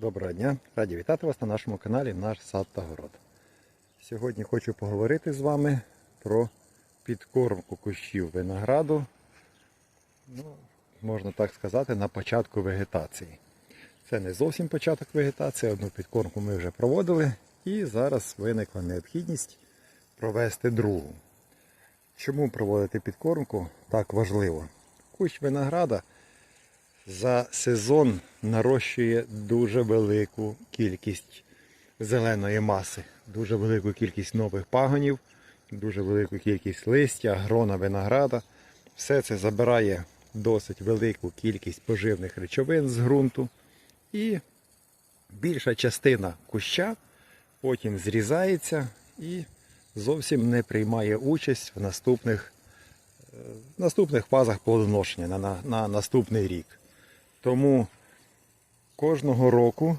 Доброго дня! Раді вітати вас на нашому каналі Наш сад та город. Сьогодні хочу поговорити з вами про підкормку кущів винограду, ну, можна так сказати, на початку вегетації. Це не зовсім початок вегетації, одну підкормку ми вже проводили і зараз виникла необхідність провести другу. Чому проводити підкормку так важливо? Кущ винограда за сезон нарощує дуже велику кількість зеленої маси, дуже велику кількість нових пагонів, дуже велику кількість листя, грона винограда. Все це забирає досить велику кількість поживних речовин з ґрунту. І більша частина куща потім зрізається і зовсім не приймає участь в наступних, е, наступних фазах плодоношення на, на, на наступний рік. Тому кожного року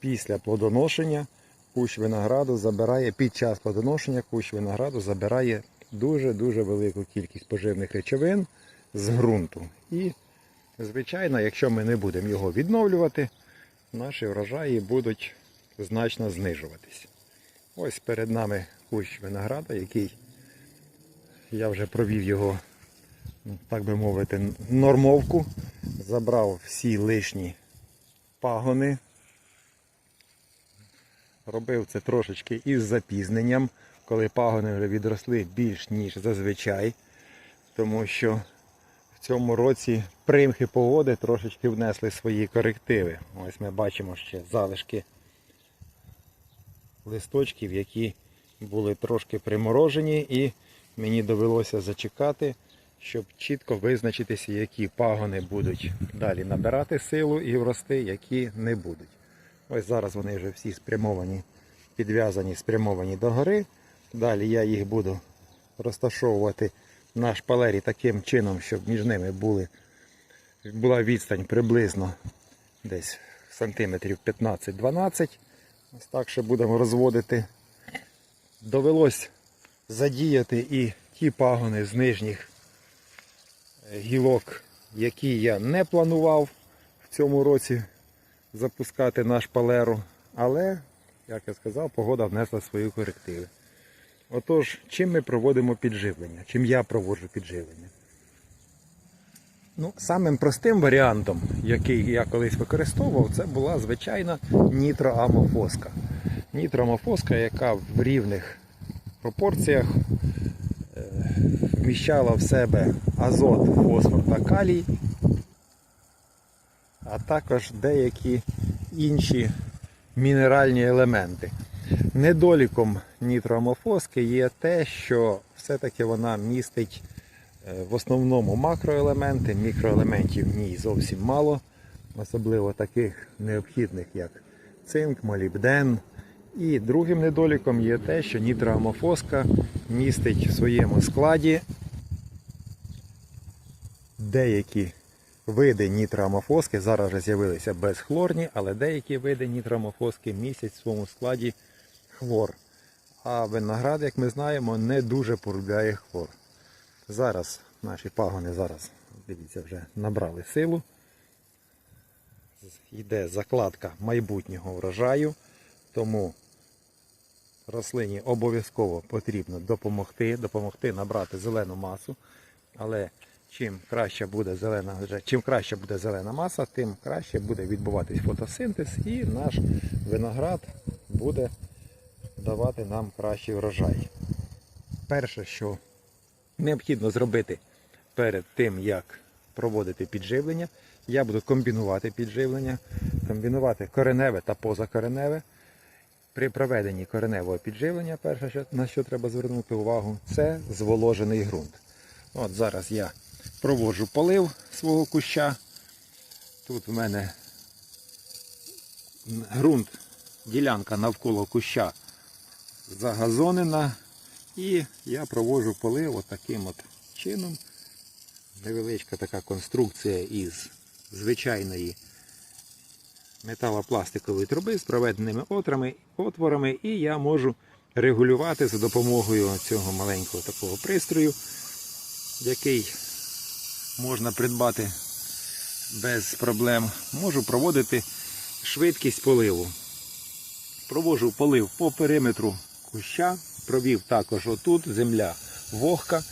після плодоношення кущ винограду забирає, під час плодоношення кущ винограду забирає дуже-дуже велику кількість поживних речовин з ґрунту. І, звичайно, якщо ми не будемо його відновлювати, наші врожаї будуть значно знижуватись. Ось перед нами кущ винограда, який я вже провів його, так би мовити, нормовку. Забрав всі лишні пагони. Робив це трошечки із запізненням, коли пагони вже відросли більш ніж зазвичай. Тому що в цьому році примхи погоди трошечки внесли свої корективи. Ось ми бачимо ще залишки листочків, які були трошки приморожені, і мені довелося зачекати, щоб чітко визначитися, які пагони будуть далі набирати силу і рости, які не будуть. Ось зараз вони вже всі спрямовані, підв'язані, спрямовані до гори. Далі я їх буду розташовувати на шпалері таким чином, щоб між ними були, була відстань приблизно десь сантиметрів 15-12. Ось так ще будемо розводити. Довелось задіяти і ті пагони з нижніх гілок, які я не планував в цьому році запускати на шпалеру. Але, як я сказав, погода внесла свої корективи. Отож, чим ми проводимо підживлення? Чим я проводжу підживлення? Ну, самим простим варіантом, який я колись використовував, це була звичайна нітроамофоска. Нітроамофоска, яка в рівних пропорціях вміщала в себе азот, фосфор та калій, а також деякі інші мінеральні елементи. Недоліком нітроамофоски є те, що все-таки вона містить е, в основному макроелементи, мікроелементів в ній зовсім мало, особливо таких необхідних, як цинк, молібден. І другим недоліком є те, що нітроамофоска містить в своєму складі деякі види нітроамофоски, зараз вже з'явилися безхлорні, але деякі види нітроамофоски містять в своєму складі хлор. А виноград, як ми знаємо, не дуже полюбляє хлор. Зараз наші пагони зараз, дивіться, вже набрали силу. Йде закладка майбутнього врожаю, тому рослині обов'язково потрібно допомогти, допомогти набрати зелену масу. Але чим краще буде зелена, чим краще буде зелена маса, тим краще буде відбуватись фотосинтез і наш виноград буде давати нам кращий врожай. Перше, що необхідно зробити перед тим, як проводити підживлення, я буду комбінувати підживлення, комбінувати кореневе та позакореневе. При проведенні кореневого підживлення, перше, на що треба звернути увагу, це зволожений ґрунт. От зараз я проводжу полив свого куща. Тут в мене ґрунт, ділянка навколо куща загазонена. І я проводжу полив от таким от чином. Невеличка така конструкція із звичайної металопластикової труби з проведеними отрами, отворами, і я можу регулювати за допомогою цього маленького такого пристрою, який можна придбати без проблем. Можу проводити швидкість поливу. Провожу полив по периметру куща, провів також отут, земля вогка.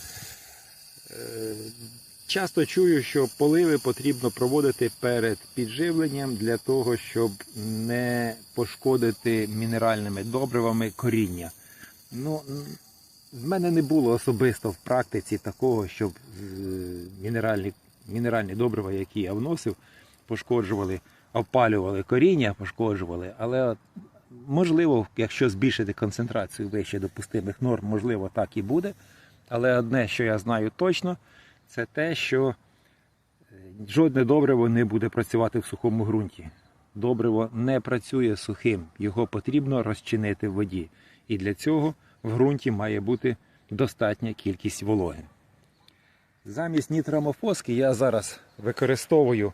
Часто чую, що поливи потрібно проводити перед підживленням для того, щоб не пошкодити мінеральними добривами коріння. Ну, в мене не було особисто в практиці такого, щоб е, мінеральні, мінеральні добрива, які я вносив, пошкоджували, опалювали коріння, пошкоджували. Але от, можливо, якщо збільшити концентрацію вище допустимих норм, можливо, так і буде. Але одне, що я знаю точно, це те, що е, жодне добриво не буде працювати в сухому ґрунті. Добриво не працює сухим, його потрібно розчинити в воді. І для цього в ґрунті має бути достатня кількість вологи. Замість нітрамофоски я зараз використовую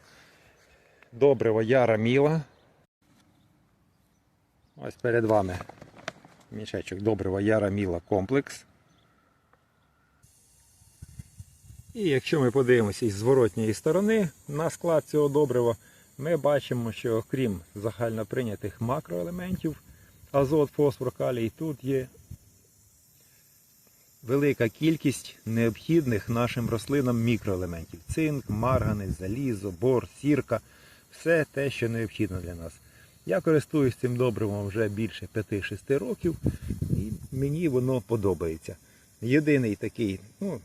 добриво Яра Міла. Ось перед вами мішечок добрива Яра Міла комплекс. І якщо ми подивимося із зворотньої сторони на склад цього добрива, ми бачимо, що окрім загально прийнятих макроелементів, азот, фосфор, калій, тут є велика кількість необхідних нашим рослинам мікроелементів. Цинк, марганець, залізо, бор, сірка все те, що необхідно для нас. Я користуюсь цим добривом вже більше 5-6 років, і мені воно подобається. Єдиний такий, ну,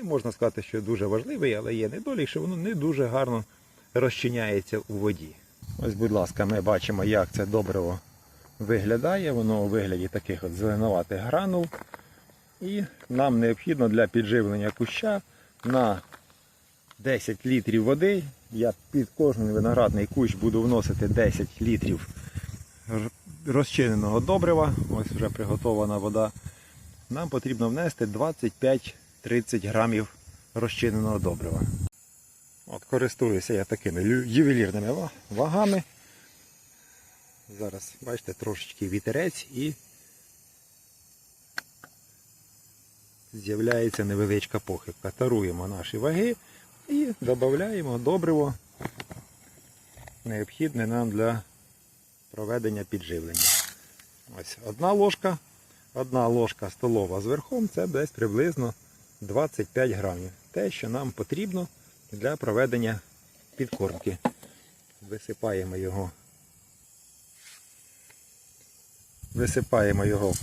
не можна сказати, що дуже важливий, але є недолік, що воно не дуже гарно розчиняється у воді. Ось, будь ласка, ми бачимо, як це добриво виглядає. Воно у вигляді таких от зеленуватих гранул. І нам необхідно для підживлення куща на 10 літрів води. Я під кожен виноградний кущ буду вносити 10 літрів розчиненого добрива. Ось вже приготована вода. Нам потрібно внести 25-30 грамів розчиненого добрива. От користуюся я такими ювелірними вагами. Зараз, бачите, трошечки вітерець і з'являється невеличка похибка. Таруємо наші ваги і додаємо добриво, необхідне нам для проведення підживлення. Ось одна ложка, одна ложка столова з верхом, це десь приблизно 25 грамів. Те, що нам потрібно для проведення підкормки. Висипаємо його. Висипаємо його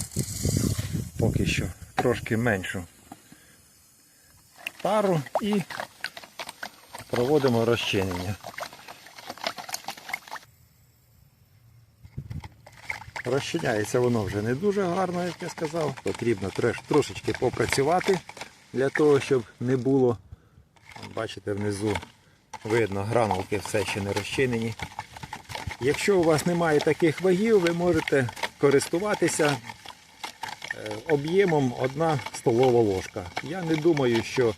поки що трошки меншу тару і проводимо розчинення. Розчиняється воно вже не дуже гарно, як я сказав. Потрібно трошечки попрацювати для того, щоб не було. Бачите, внизу видно, гранулки все ще не розчинені. Якщо у вас немає таких вагів, ви можете користуватися е, об'ємом 1 столова ложка. Я не думаю, що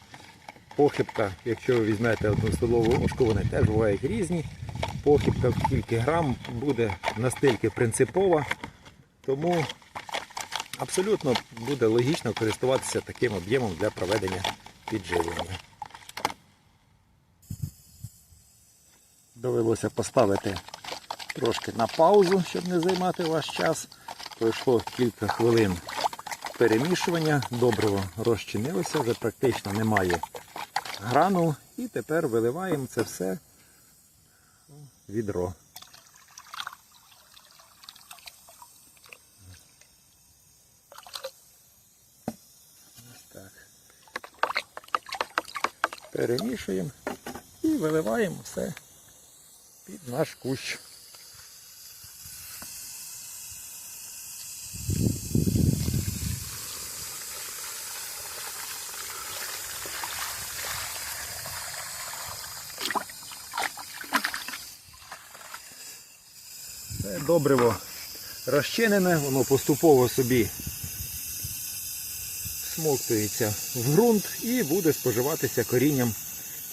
похибка, якщо ви візьмете одну столову ложку, вони теж бувають різні. Похибка в кілька грам буде настільки принципова, тому абсолютно буде логічно користуватися таким об'ємом для проведення підживлення. Довелося поставити трошки на паузу, щоб не займати ваш час. Пройшло кілька хвилин перемішування, добриво розчинилося, вже практично немає гранул. І тепер виливаємо це все у відро. Перемішуємо і виливаємо все під наш кущ. Це добриво розчинене, воно поступово собі смоктується в ґрунт і буде споживатися корінням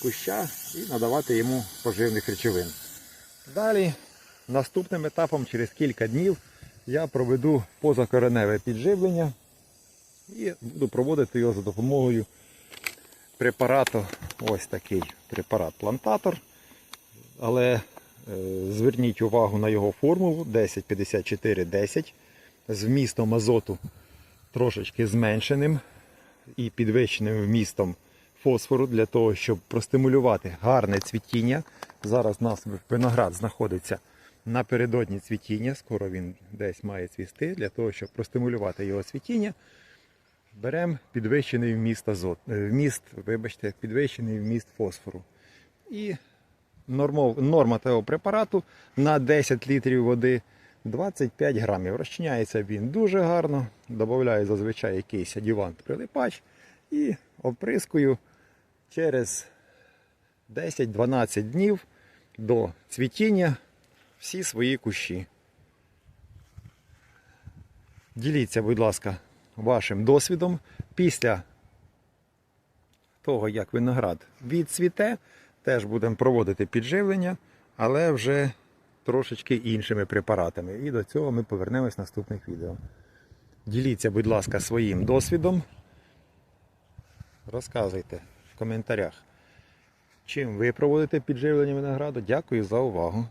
куща і надавати йому поживних речовин. Далі, наступним етапом, через кілька днів, я проведу позакореневе підживлення і буду проводити його за допомогою препарату, ось такий препарат плантатор. Але Е, Зверніть увагу на його формулу 105410 з вмістом азоту трошечки зменшеним і підвищеним вмістом фосфору для того, щоб простимулювати гарне цвітіння. Зараз у нас виноград знаходиться напередодні цвітіння, скоро він десь має цвісти. Для того, щоб простимулювати його цвітіння, беремо підвищений вміст азот, е, вміст, вибачте, підвищений вміст фосфору. І норма того препарату на 10 літрів води 25 грамів. Розчиняється він дуже гарно. Додаю зазвичай якийсь адювант прилипач і оприскую через 10-12 днів до цвітіння всі свої кущі. Діліться, будь ласка, вашим досвідом після того, як виноград відцвіте, теж будемо проводити підживлення, але вже трошечки іншими препаратами. І до цього ми повернемось в наступних відео. Діліться, будь ласка, своїм досвідом. Розказуйте в коментарях, чим ви проводите підживлення винограду. Дякую за увагу.